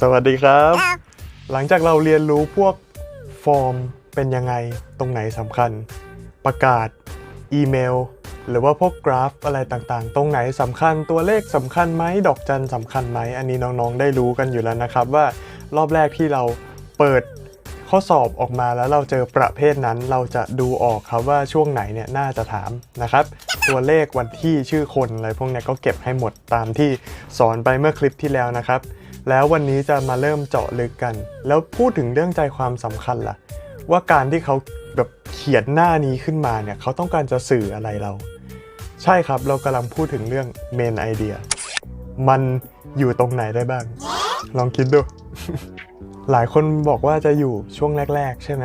สวัสดีครับ หลังจากเราเรียนรู้พวกฟอร์มเป็นยังไง ตรงไหนสำคัญ ประกาศ อีเมล หรือว่าพวกกราฟอะไรต่างๆ ตรงไหนสำคัญตัวเลขสำคัญไหมดอกจันสำคัญไหม อันนี้น้องๆ ได้รู้กันอยู่แล้วนะครับว่ารอบแรกที่เราเปิดข้อสอบออกมาแล้วเราเจอประเภทนั้นเราจะดูออกครับว่าช่วงไหนเนี่ยน่าจะถามนะครับ ตัวเลขวันที่ชื่อคนอะไรพวกเนี้ยก็เก็บให้หมดตามที่สอนไปเมื่อคลิปที่แล้วนะครับ แล้ววันนี้จะมาเริ่มเจาะลึกกัน แล้วพูดถึงเรื่องใจความสำคัญล่ะ ว่าการที่เขาแบบเขียนหน้านี้ขึ้นมาเนี่ยเขาต้องการจะสื่ออะไรเรา ใช่ครับเรากำลังพูดถึงเรื่องเมนไอเดียมันอยู่ตรงไหนได้บ้าง ลองคิดดู หลายคนบอกว่าจะอยู่ช่วงแรก ๆ ใช่ไหม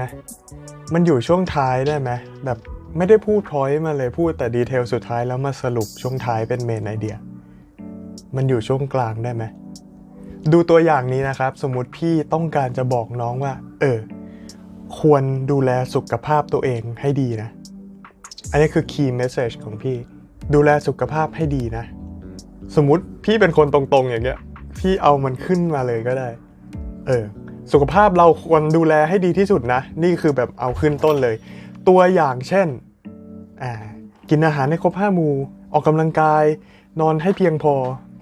มันอยู่ช่วงท้ายได้ไหมแบบไม่ได้พูดพอยมาเลยพูดแต่ดีเทลสุดท้ายแล้วมาสรุปช่วงท้ายเป็นเมนไอเดีย มันอยู่ช่วงกลางได้ไหม ดูตัวอย่างนี้นะครับ สมมติพี่ต้องการจะบอกน้องว่า เออ ควรดูแลสุขภาพตัวเองให้ดีนะ อันนี้คือ key message ของพี่ ดูแลสุขภาพให้ดีนะ สมมติพี่เป็นคนตรงๆอย่างเงี้ย พี่เอามันขึ้นมาเลยก็ได้ เออ สุขภาพเราควรดูแลให้ดีที่สุดนะ นี่คือแบบเอาขึ้นต้นเลย ตัวอย่างเช่น อ่า กินอาหารให้ครบห้าหมู่ ออกกำลังกาย นอนให้เพียงพอ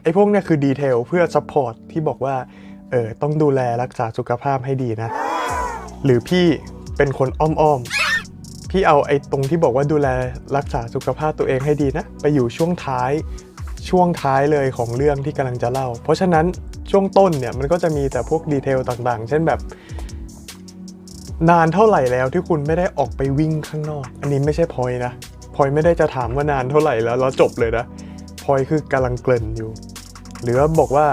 อ้พวกเนี้ยคือดีเทลเพื่อซัพพอร์ตที่บอกว่าเออต้องดูแลรักษาสุขภาพให้ดีนะ หรือพี่เป็นคนอ้อมๆ พี่เอาไอ้ตรงที่บอกว่าดูแลรักษาสุขภาพตัวเองให้ดีนะ ไปอยู่ช่วงท้ายช่วงท้ายเลยของเรื่องที่กำลังจะเล่า เพราะฉะนั้นช่วงต้นเนี่ยมันก็จะมีแต่พวกดีเทลต่างๆ เช่นแบบ นานเท่าไหร่แล้วที่คุณไม่ได้ออกไปวิ่งข้างนอก อันนี้ไม่ใช่พอยนะพอยไม่ได้จะถามว่านานเท่าไหร่แล้วแล้วจบเลยนะพอยคือกำลังเกริ่นอยู่ หรือว่าบอกว่า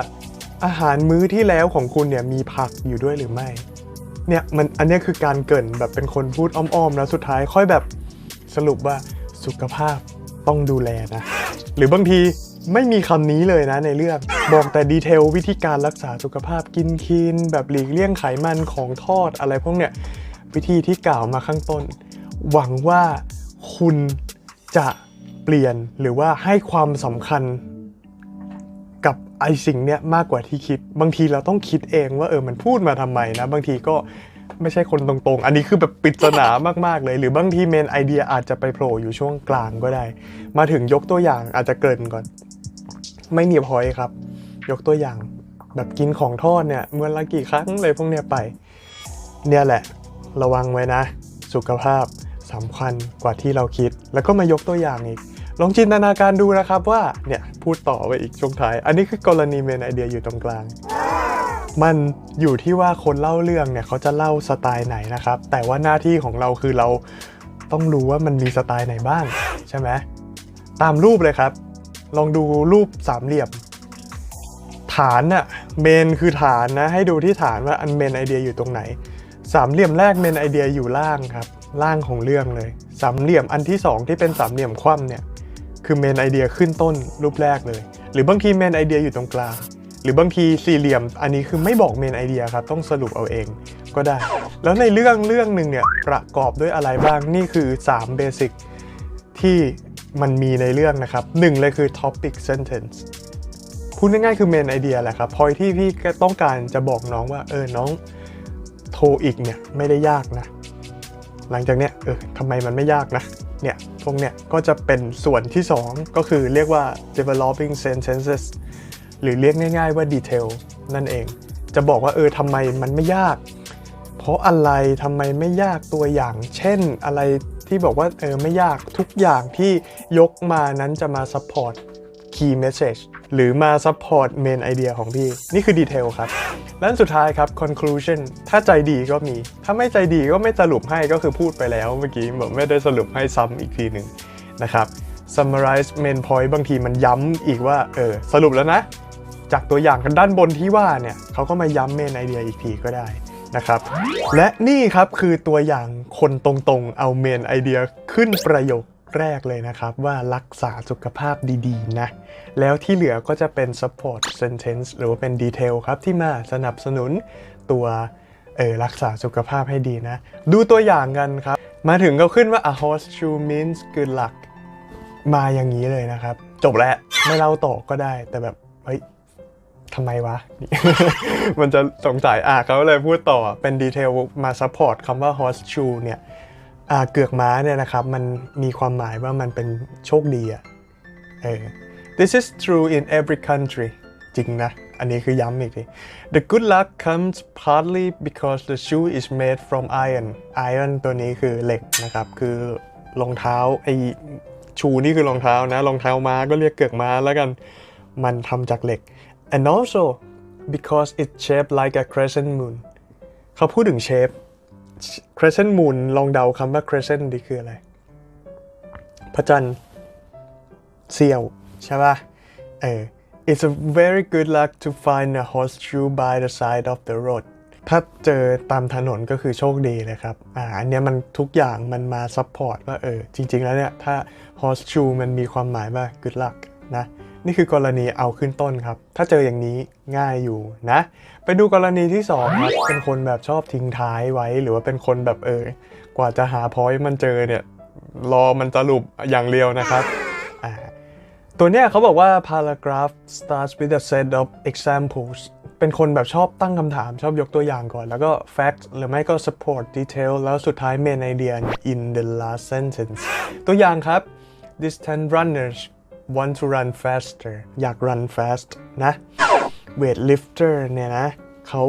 อาหารมื้อที่แล้วของคุณเนี่ยมีผักอยู่ด้วยหรือไม่เนี่ยมันอันนี้คือการเกินแบบเป็นคนพูดอ้อมๆแล้วสุดท้ายค่อยแบบสรุปว่าสุขภาพต้องดูแลนะ หรือบางทีไม่มีคำนี้เลยนะในเรื่อง บอกแต่ดีเทลวิธีการรักษาสุขภาพกินคีนแบบหลีกเลี่ยงไขมันของทอดอะไรพวกเนี้ยวิธีที่กล่าวมาข้างต้น หวังว่าคุณจะเปลี่ยนหรือว่าให้ความสำคัญ ไอสิ่งเนี้ยมากกว่าที่คิด บางทีเราต้องคิดเองว่าเออมันพูดมาทำไมนะ บางทีก็ไม่ใช่คนตรงๆ อันนี้คือแบบปริศนามากๆเลย หรือบางทีเมนไอเดียอาจจะไปโผล่อยู่ช่วงกลางก็ได้ มาถึงยกตัวอย่างอาจจะเกินก่อน ไม่มีพอยครับ ยกตัวอย่าง แบบกินของทอดเนี่ยเมื่อละกี่ครั้งเลยพวกเนี้ยไป เนี่ยแหละ ระวังไว้นะ สุขภาพสำคัญกว่าที่เราคิด แล้วก็มายกตัวอย่างอีก ลองจินตนาการดูนะครับว่าเนี่ยพูดต่อไปอีกช่วงท้าย อันนี้คือกรณีเมนไอเดียอยู่ตรงกลาง มันอยู่ที่ว่าคนเล่าเรื่องเนี่ยเขาจะเล่าสไตล์ไหนนะครับ แต่ว่าหน้าที่ของเราคือเราต้องรู้ว่ามันมีสไตล์ไหนบ้าง ใช่ไหมตามรูปเลยครับ ลองดูรูปสามเหลี่ยม ฐานน่ะเมนคือฐานนะ ให้ดูที่ฐานว่าอันเมนไอเดียอยู่ตรงไหน สามเหลี่ยมแรกเมนไอเดียอยู่ล่างครับ ล่างของเรื่องเลย สามเหลี่ยมอันที่สองที่เป็นสามเหลี่ยมคว่ำเนี่ย คือเมนไอเดียขึ้นต้นรูปแรกเลย หรือบางทีเมนไอเดียอยู่ตรงกลางหรือบางทีสี่เหลี่ยม อันนี้คือไม่บอกเมนไอเดียครับ ต้องสรุปเอาเองก็ได้ แล้วในเรื่องเรื่องหนึ่งเนี่ยประกอบด้วยอะไรบ้างนี่คือ3เบสิกที่มันมีในเรื่องนะครับหนึ่งเลยคือ topic sentence พูดง่ายๆคือเมนไอเดียแหละครับพอยที่พี่ต้องการจะบอกน้องว่า เออน้องโทรอีกเนี่ยไม่ได้ยากนะ หลังจากเนี้ยเออทำไมมันไม่ยากนะ เนี่ยพวกเนี้ยก็จะเป็นส่วนที่ 2 ก็คือเรียกว่า developing sentences หรือเรียกง่าย ๆว่า detail นั่นเอง จะบอกว่าเออทำไมมันไม่ยาก เพราะอะไรทำไมไม่ยากตัวอย่าง เช่นอะไรที่บอกว่าเออไม่ยากทุกอย่างที่ยกมานั้นจะมา support key message หรือมา support main idea ของพี่ นี่คือ detail ครับ และสุดท้ายครับ conclusion ถ้าใจดีก็มี ถ้าไม่ใจดีก็ไม่สรุปให้ก็คือพูดไปแล้วเมื่อกี้แบบไม่ได้สรุปให้ซ้ำอีกทีหนึ่งนะครับ summarize main point บางทีมันย้ำอีกว่าเออสรุปแล้วนะ จากตัวอย่างกันด้านบนที่ว่าเนี่ยเขาก็มาย้ำ main idea อีกทีก็ได้นะครับ และนี่ครับคือตัวอย่างคนตรงๆเอา main idea ขึ้นประโยค แรกเลยนะครับ ว่ารักษาสุขภาพดีๆ นะ แล้วที่เหลือก็จะเป็น support sentence หรือว่าเป็น detail ครับ ที่มาสนับสนุนตัวเออรักษาสุขภาพให้ดีนะ ดูตัวอย่างกันครับ มาถึงก็ขึ้นว่า a horseshoe means good luck มาอย่างนี้เลยนะครับ จบแล้ว ไม่เล่าต่อก็ได้แต่แบบ เฮ้ยทำไมวะ มันจะสงสัยอะเขาเลยพูดต่อเป็นดีเทลมาซัพพอร์ตคำว่า horseshoe เนี่ย เกือกม้าเนี่ยนะครับมันมีความหมายว่ามันเป็นโชคดีอะเออ this is true in every country จริงนะ อันนี้คือย้ำอีกที the good luck comes partly because the shoe is made from iron iron ตัวนี้คือเหล็กนะครับ คือรองเท้าไอชูนี่คือรองเท้านะ รองเท้าม้าก็เรียกเกือกม้าแล้วกัน มันทำจากเหล็ก and also because it's shaped like a crescent moon เขาพูดถึง shape crescent moon ลองเดาคำว่า crescent ดีคืออะไร พระจันทร์เสี้ยว ใช่ป่ะ เออ it's a very good luck to find a horseshoe by the side of the road ถ้าเจอตามถนนก็คือโชคดีเลยครับ อ่าอันเนี้ยมันทุกอย่างมันมาซัพพอร์ตว่าเออ จริง ๆ แล้วเนี่ย ถ้า horseshoe มันมีความหมายว่า good luck นะ นี่คือกรณีเอาขึ้นต้นครับ ถ้าเจออย่างนี้ง่ายอยู่นะ ไปดูกรณีที่2ครับเป็นคนแบบชอบทิ้งท้ายไว้ หรือว่าเป็นคนแบบเออ กว่าจะหาพอยมันเจอเนี่ย รอมันสรุปอย่างเดียวนะครับตัวเนี้ยเขาบอกว่า paragraph starts with a set of examples เป็นคนแบบชอบตั้งคำถามชอบยกตัวอย่างก่อน แล้วก็ fact หรือไม่ก็ support detail แล้วสุดท้าย main idea in the last sentence ตัวอย่างครับ distance runners want to run faster อยาก run fast นะ weightlifter เนี่ยนะเขา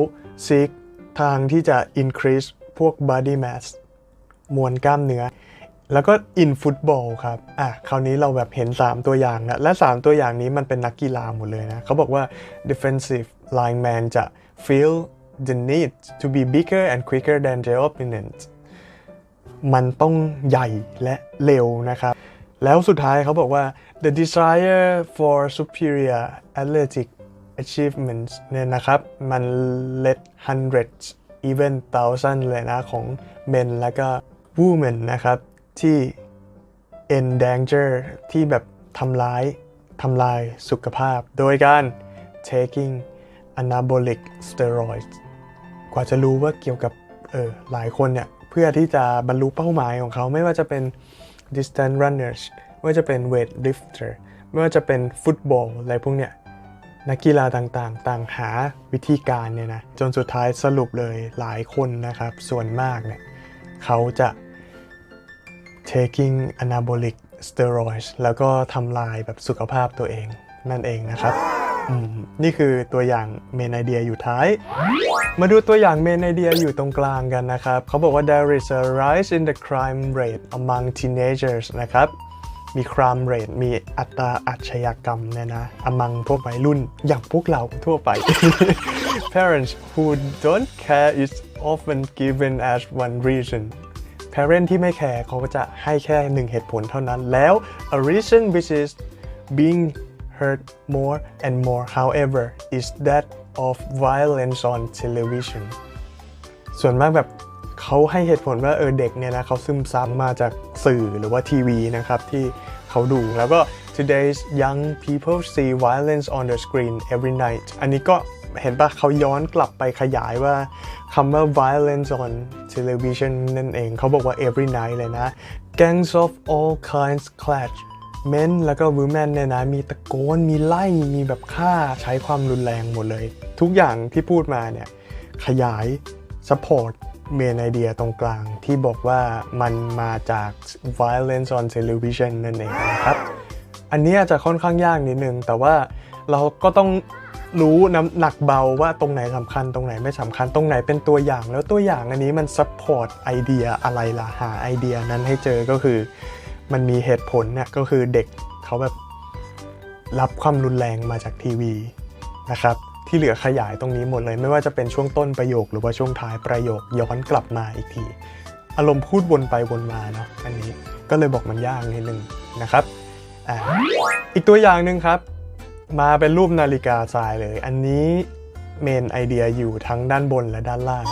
seek ทางที่จะ increase พวก body mass มวลกล้ามเนื้อ แล้วก็ in football ครับ อะ คราวนี้เราแบบเห็น 3 ตัวอย่างนะ และ 3 ตัวอย่างนี้มันเป็นนักกีฬาหมดเลยนะ เขาบอกว่า defensive lineman จะ feel the need to be bigger and quicker than their opponent มันต้องใหญ่และเร็วนะครับ แล้วสุดท้ายเขาบอกว่า the desire for superior athletic achievements เนี่ยนะครับ มัน led hundreds even thousand เลยนะ ของ men แล้วก็ women นะครับ ที่ endanger ที่แบบทำร้ายทำลายสุขภาพ โดยการ taking anabolic steroids กว่าจะรู้ว่าเกี่ยวกับเออหลายคนเนี่ย เพื่อที่จะบรรลุเป้าหมายของเขาไม่ว่าจะเป็น distance runners ไม่ว่าจะเป็น weight lifter ไม่ว่าจะเป็นฟุตบอลอะไรพวกเนี้ยนักกีฬาต่างๆ ต่างหาวิธีการเนี่ยนะจนสุดท้ายสรุปเลยหลายคนนะครับ ส่วนมากเนี่ยเขาจะ taking anabolic steroids แล้วก็ทำลายแบบสุขภาพตัวเองนั่นเองนะครับ นี่คือตัวอย่างเมนไอเดียอยู่ท้าย มาดูตัวอย่างเมนไอเดียอยู่ตรงกลางกันนะครับ เขาบอกว่า there is a rise in the crime rate among teenagers นะครับ มี crime rate มีอัตราอาชญากรรมเนี่ยนะ among พวกวัยรุ่นอย่างพวกเราทั่วไป parents who don't care is often given as one reason parent ที่ไม่แคร์เขาก็จะให้แค่หนึ่งเหตุผลเท่านั้นแล้ว a reason which is being heard more and more however is that of violence on television ส่วนมากแบบเขาให้เหตุผลว่าเออเด็กเนี่ยนะเขาซึมซับมาจากสื่อหรือว่าทีวีนะครับที่เขาดูแล้วก็ today's young people see violence on the screen every night อันนี้ก็เห็นปะเขาย้อนกลับไปขยายว่าคำว่า violence on television นั่นเองเขาบอกว่า every night เลยนะ gangs of all kinds clash men แล้วก็ women เนี่ยนะมีตะโกนมีไล่มีแบบฆ่าใช้ความรุนแรงหมดเลย ทุกอย่างที่พูดมาเนี่ยขยาย support เมนไอเดียตรงกลางที่บอกว่ามันมาจาก violence on television นั่นเองนะครับ อันนี้จะค่อนข้างยากนิดนึง แต่ว่าเราก็ต้องรู้น้ำหนักเบาว่าตรงไหนสำคัญตรงไหนไม่สำคัญตรงไหนเป็นตัวอย่าง แล้วตัวอย่างอันนี้มัน support ไอเดียอะไรล่ะหาไอเดียนั้นให้เจอก็คือ มันมีเหตุผลเนี่ยก็คือเด็กเขาแบบรับความรุนแรงมาจากทีวีนะครับที่เหลือขยายตรงนี้หมดเลย ไม่ว่าจะเป็นช่วงต้นประโยค หรือว่าช่วงท้ายประโยคย้อนกลับมาอีกที อารมณ์พูดวนไปวนมาเนาะอันนี้ก็เลยบอกมันยากนิดนึงนะครับออีกตัวอย่างหนึ่งครับ มาเป็นรูปนาฬิกาทรายเลย อันนี้เมนไอเดียอยู่ทั้งด้านบนและด้านล่าง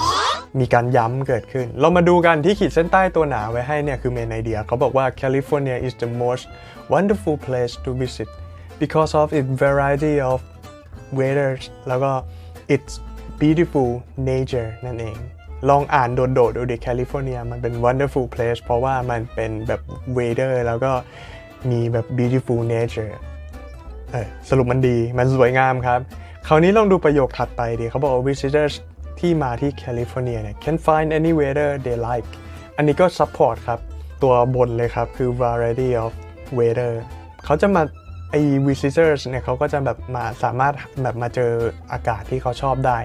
มีการย้ำเกิดขึ้น เรามาดูกันที่ขีดเส้นใต้ตัวหนาไว้ให้เนี่ยคือเมนไอเดียเขาบอกว่า California is the most wonderful place to visit because of its variety of weather แล้วก็ its beautiful nature นั่นเอง ลองอ่านโดดๆดูดิแคลิฟอร์เนียมันเป็น wonderful place เพราะว่ามันเป็นแบบ weather แล้วก็มีแบบ beautiful nature เออสรุปมันดี มันสวยงามครับ คราวนี้ลองดูประโยคถัดไปดีเขาบอกว่า visitors ที่มาที่แคลิฟอร์เนียเนี่ย can find any weather they like อันนี้ก็ support ครับ ตัวบนเลยครับคือ variety of weather เขาจะมาไอ้ visitors เนี่ยเขาก็จะแบบมาสามารถแบบมาเจออากาศที่เขาชอบได้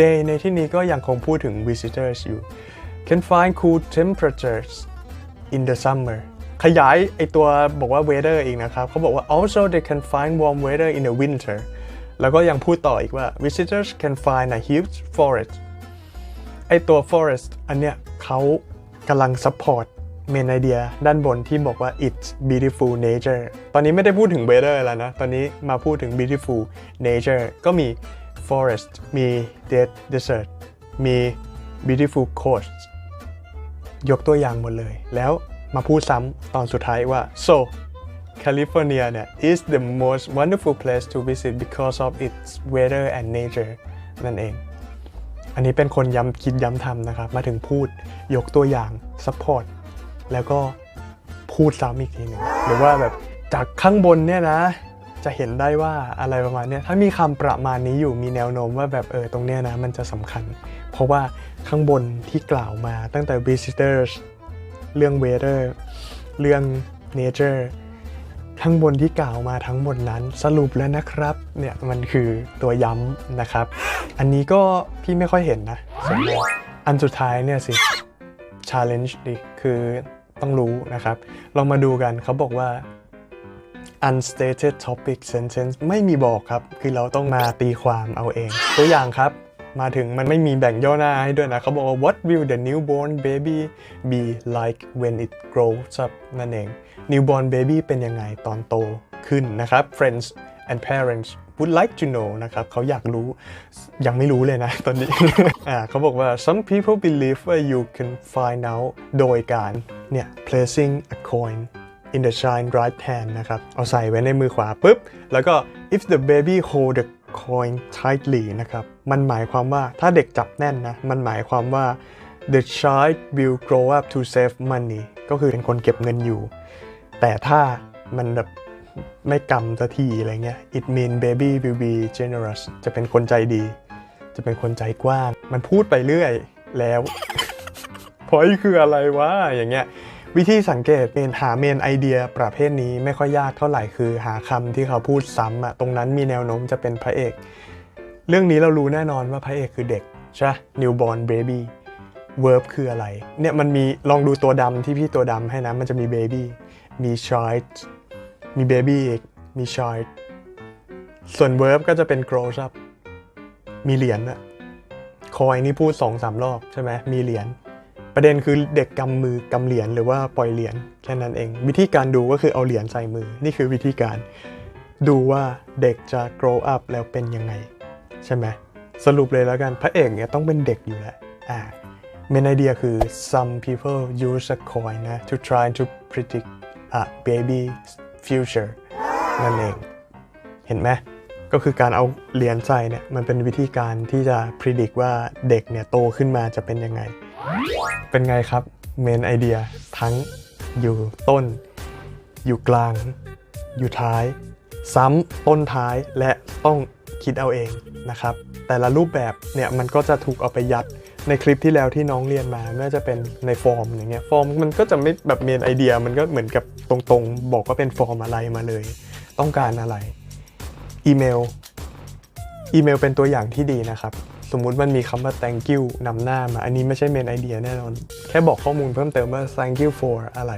day ในที่นี้ก็ยังคงพูดถึง visitors อยู่ can find cool temperatures in the summer ขยายไอตัวบอกว่า weather อีกนะครับเขาบอกว่า also they can find warm weather in the winter แล้วก็ยังพูดต่ออีกว่า visitors can find a huge forest ไอตัว forest อันเนี้ยเขากำลัง support เมนไอเดียด้านบนที่บอกว่า it's beautiful nature ตอนนี้ไม่ได้พูดถึง weather แล้วนะ ตอนนี้มาพูดถึง beautiful nature ก็มี forest มี dead desert มี beautiful coast ยกตัวอย่างหมดเลย แล้วมาพูดซ้ำตอนสุดท้ายว่า so California เนี่ย is the most wonderful place to visit because of its weather and nature นั่นเอง อันนี้เป็นคนย้ำคิดย้ำทำนะครับ มาถึงพูดยกตัวอย่าง support แล้วก็พูดซ้ำอีกทีหนึ่งหรือว่าแบบจากข้างบนเนี่ยนะ จะเห็นได้ว่าอะไรประมาณเนี้ยถ้ามีคำประมาณนี้อยู่มีแนวโน้มว่าแบบเออตรงเนี้ยนะมันจะสำคัญ เพราะว่าข้างบนที่กล่าวมาตั้งแต่ visitors เรื่อง weather เรื่อง nature ข้งบนที่กล่าวมาทั้งหมดนั้นสรุปแล้วนะครับเนี่ยมันคือตัวย้ำนะครับ อันนี้ก็พี่ไม่ค่อยเห็นนะส่วนอันสุดท้ายเนี่ยสิ challenge ดิคือต้องรู้นะครับ ลองมาดูกันเขาบอกว่า unstated topic sentence ไม่มีบอกครับ คือเราต้องมาตีความเอาเอง ตัวอย่างครับ มาถึงมันไม่มีแบ่งย่อหน้าให้ด้วยนะเขาบอกว่า what will the newborn baby be like when it grows up นั่นเอง newborn baby เป็นยังไงตอนโตขึ้นนะครับ friends and parents would like to know นะครับเขาอยากรู้ยังไม่รู้เลยนะตอนนี้อ่าเขาบอกว่า some people believe that you can find out โดยการเนี่ย placing a coin in the child right hand นะครับ เอาใส่ไว้ในมือขวาปุ๊บ แล้วก็ if the baby hold the coin tightly นะครับ มันหมายความว่าถ้าเด็กจับแน่นนะ มันหมายความว่า the child will grow up to save money ก็คือเป็นคนเก็บเงินอยู่ แต่ถ้ามันแบบไม่กำสักทีอะไรเงี้ย it mean baby will be generous จะเป็นคนใจดี จะเป็นคนใจกว้าง มันพูดไปเรื่อยแล้วพอยคืออะไรวะอย่างเงี้ย วิธีสังเกตเมนหาเมนไอเดียประเภทนี้ไม่ค่อยยากเท่าไหร่คือหาคำที่เขาพูดซ้ำอะตรงนั้นมีแนวโน้มจะเป็นพระเอก เรื่องนี้เรารู้แน่นอนว่าพระเอกคือเด็กใช่ newborn baby verb คืออะไร เนี่ยมันมีลองดูตัวดำที่พี่ตัวดำให้นะ มันจะมี baby มี child มี baby อีก มี child ส่วน verb ก็จะเป็น grow up มีเหรียญอะคอยนี่พูดสองสามรอบใช่ไหมมีเหรียญ ประเด็นคือเด็กกำมือกำเหรียญหรือว่าปล่อยเหรียญแค่นั้นเอง วิธีการดูก็คือเอาเหรียญใส่มือ นี่คือวิธีการดูว่าเด็กจะ grow up แล้วเป็นยังไง ใช่ไหมสรุปเลยแล้วกันพระเอกเนี่ยต้องเป็นเด็กอยู่แหละอ่าเมนไอเดียคือ some people use a coin นะ to try to predict a baby's future นั่นเอง เห็นไหมก็คือการเอาเหรียญใส่เนี่ยมันเป็นวิธีการที่จะ predict ว่าเด็กเนี่ยโตขึ้นมาจะเป็นยังไง เป็นไงครับเมนไอเดียทั้งอยู่ต้น อยู่กลาง อยู่ท้าย ซ้ำต้นท้ายและต้องคิดเอาเองนะครับ แต่ละรูปแบบเนี่ยมันก็จะถูกเอาไปยัดในคลิปที่แล้วที่น้องเรียนมาไม่ว่าจะเป็นในฟอร์มอย่างเงี้ยฟอร์มมันก็จะไม่แบบเมนไอเดียมันก็เหมือนกับตรงๆ บอกว่าเป็นฟอร์มอะไรมาเลย ต้องการอะไร อีเมล อีเมลเป็นตัวอย่างที่ดีนะครับ สมมุติมันมีคำว่า thank you นำหน้ามา อันนี้ไม่ใช่เมนไอเดียแน่นอน แค่บอกข้อมูลเพิ่มเติมว่า thank you for อะไร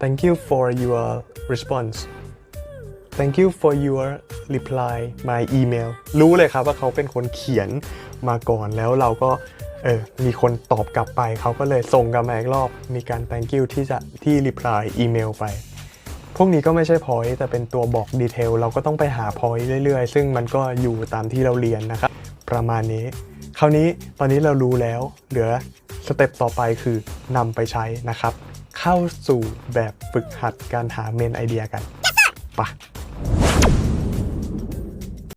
thank you for your response thank you for your reply my email รู้เลยครับว่าเขาเป็นคนเขียนมาก่อนแล้วเราก็เออมีคนตอบกลับไป เขาก็เลยส่งกลับมาอีกรอบ มีการ thank you ที่จะที่ reply อีเมลไป พวกนี้ก็ไม่ใช่ point แต่เป็นตัวบอกดีเทล เราก็ต้องไปหา point เรื่อยๆ ซึ่งมันก็อยู่ตามที่เราเรียนนะครับ ประมาณนี้ คราวนี้ตอนนี้เรารู้แล้ว เหลือสเต็ปต่อไปคือนำไปใช้นะครับ เข้าสู่แบบฝึกหัดการหาเมนไอเดียกันไปะ